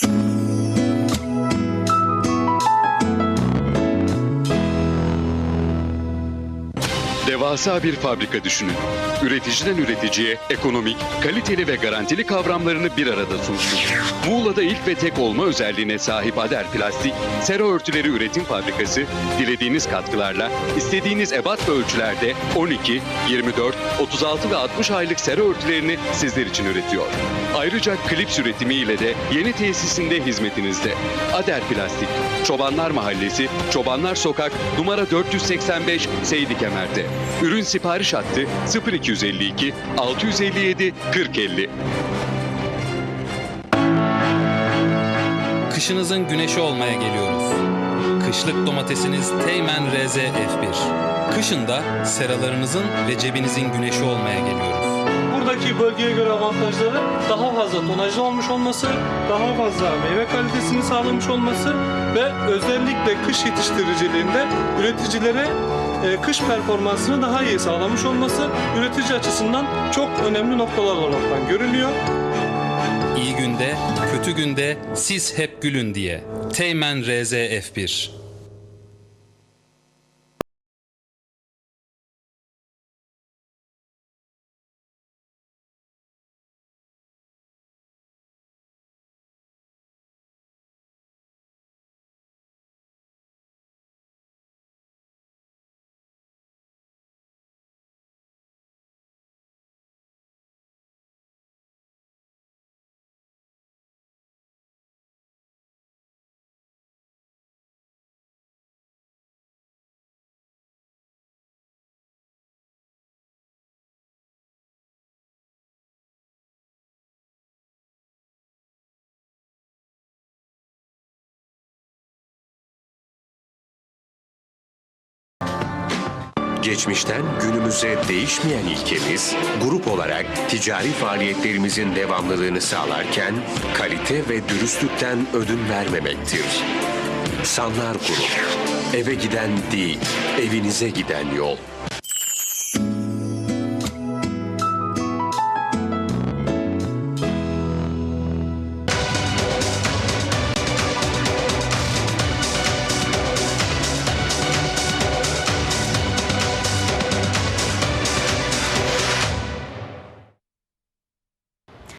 Bye. Devasa bir fabrika düşünün. Üreticiden üreticiye ekonomik, kaliteli ve garantili kavramlarını bir arada sunsun. Muğla'da ilk ve tek olma özelliğine sahip Ader Plastik, sera örtüleri üretim fabrikası, dilediğiniz katkılarla, istediğiniz ebat ve ölçülerde 12, 24, 36 ve 60 aylık sera örtülerini sizler için üretiyor. Ayrıca klips üretimiyle de yeni tesisinde hizmetinizde. Ader Plastik, Çobanlar Mahallesi, Çobanlar Sokak, numara 485 Seydi Kemer'de. Ürün sipariş hattı 0252 657 4050. Kışınızın güneşi olmaya geliyoruz. Kışlık domatesiniz Teğmen RZ F1. Kışında seralarınızın ve cebinizin güneşi olmaya geliyoruz. Buradaki bölgeye göre avantajları daha fazla tonajlı olmuş olması, daha fazla meyve kalitesini sağlamış olması ve özellikle kış yetiştiriciliğinde üreticilere e, kış performansını daha iyi sağlamış olması üretici açısından çok önemli noktalar olarak görülüyor. İyi günde, kötü günde siz hep gülün diye. Teğmen RZ F1. Geçmişten günümüze değişmeyen ilkemiz, grup olarak ticari faaliyetlerimizin devamlılığını sağlarken kalite ve dürüstlükten ödün vermemektir. Sanlar Grup, eve giden değil, evinize giden yol.